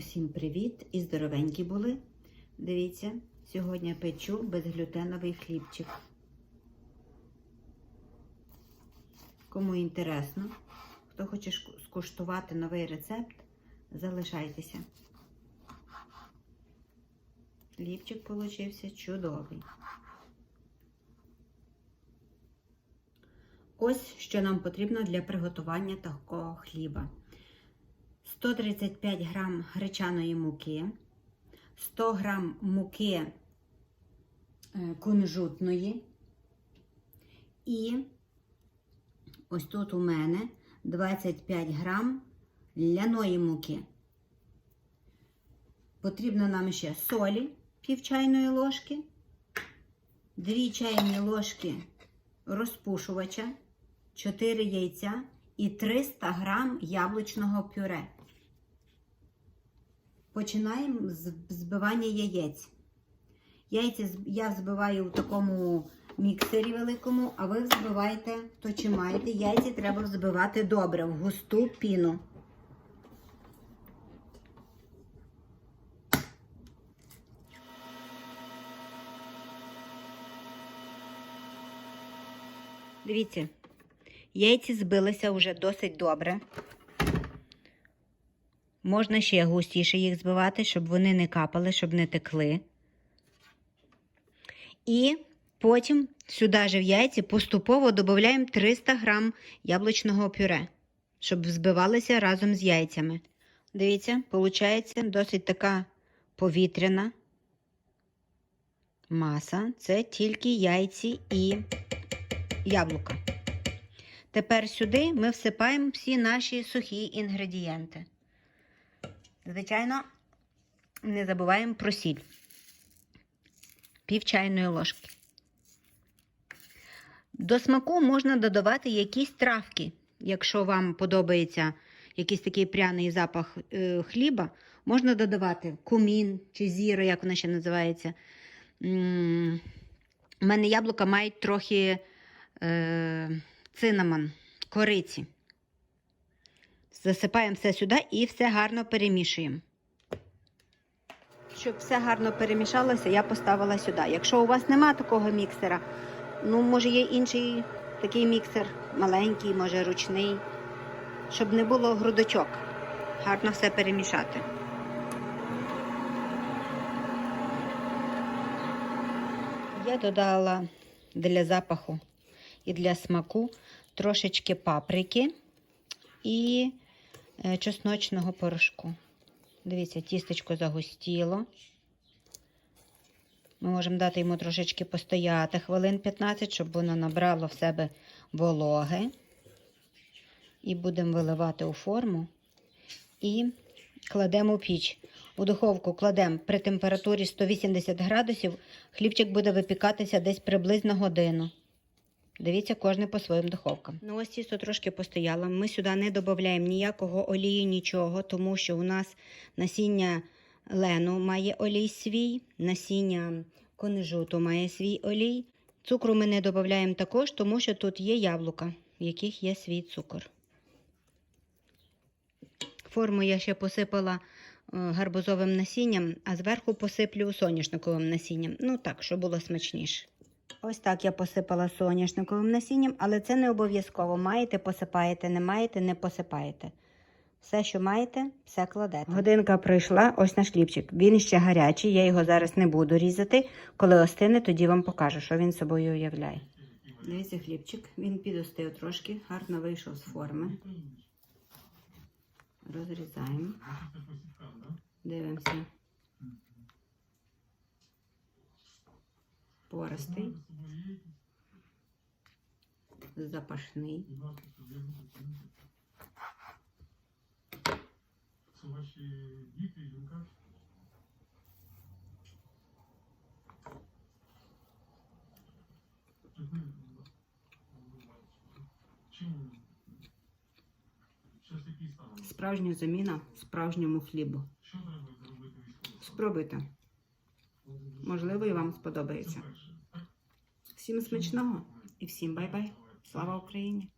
Усім привіт і здоровенькі були. Дивіться, сьогодні печу безглютеновий хлібчик. Кому інтересно, хто хоче скуштувати новий рецепт, залишайтеся. Хлібчик получився чудовий. Ось що нам потрібно для приготування такого хліба. 135 грам гречаної муки, 100 грам муки е, кунжутної. І ось тут у мене 25 грам ляної муки. Потрібно нам ще солі пів чайної ложки, 2 чайні ложки розпушувача, 4 яйця і 300 грам яблучного пюре. Починаємо з збивання яєць. Яйця я взбиваю в такому міксері великому, а ви взбиваєте, то чи маєте. Яйця треба взбивати добре, в густу піну. Дивіться, яйці збилися вже досить добре. Можна ще густіше їх збивати, щоб вони не капали, щоб не текли. І потім сюди же в яйці поступово додаємо 300 грам яблучного пюре, щоб взбивалися разом з яйцями. Дивіться, виходить досить така повітряна маса. Це тільки яйці і яблука. Тепер сюди ми всипаємо всі наші сухі інгредієнти. Звичайно, не забуваємо про сіль. Пів чайної ложки. До смаку можна додавати якісь травки. Якщо вам подобається якийсь такий пряний запах е, хліба, можна додавати кумін чи зіра, як вона ще називається. У мене яблука мають трохи е, цинамон, кориці. Засипаємо все сюди і все гарно перемішуємо. Щоб все гарно перемішалося, я поставила сюди. Якщо у вас нема такого міксера, ну, може, є інший такий міксер, маленький, може ручний, щоб не було грудочок. Гарно все перемішати. Я додала для запаху і для смаку трошечки паприки і чесночного порошку. Дивіться, тістечко загустіло. Ми можемо дати йому трошечки постояти хвилин 15, щоб воно набрало в себе вологи. І будемо виливати у форму і кладемо в піч. У духовку кладемо при температурі 180 градусів. Хлібчик буде випікатися десь приблизно годину. Дивіться, кожне по своїм духовкам. Ну, ось тісто трошки постояло. Ми сюди не додаємо ніякого олію, нічого, тому що у нас насіння лену має олій свій, насіння конежуту має свій олій. Цукру ми не додаємо також, тому що тут є яблука, в яких є свій цукор. Форму я ще посипала е, гарбузовим насінням, а зверху посиплю соняшниковим насінням. Ну так, щоб було смачніше. Ось так я посипала соняшниковим насінням, але це не обов'язково. Маєте, посипаєте, не маєте, не посипаєте. Все, що маєте, все кладете. Годинка пройшла, ось наш хлібчик. Він ще гарячий, я його зараз не буду різати. Коли остине, тоді вам покажу, що він собою уявляє. Дивіться хлібчик, він підостив трошки, гарно вийшов з форми. Розрізаємо. Дивимося. Який стан? Справжня заміна справжньому хлібу. Спробуйте. Можливо, і вам сподобається. Всім смачного і всім бай-бай. Слава Україні!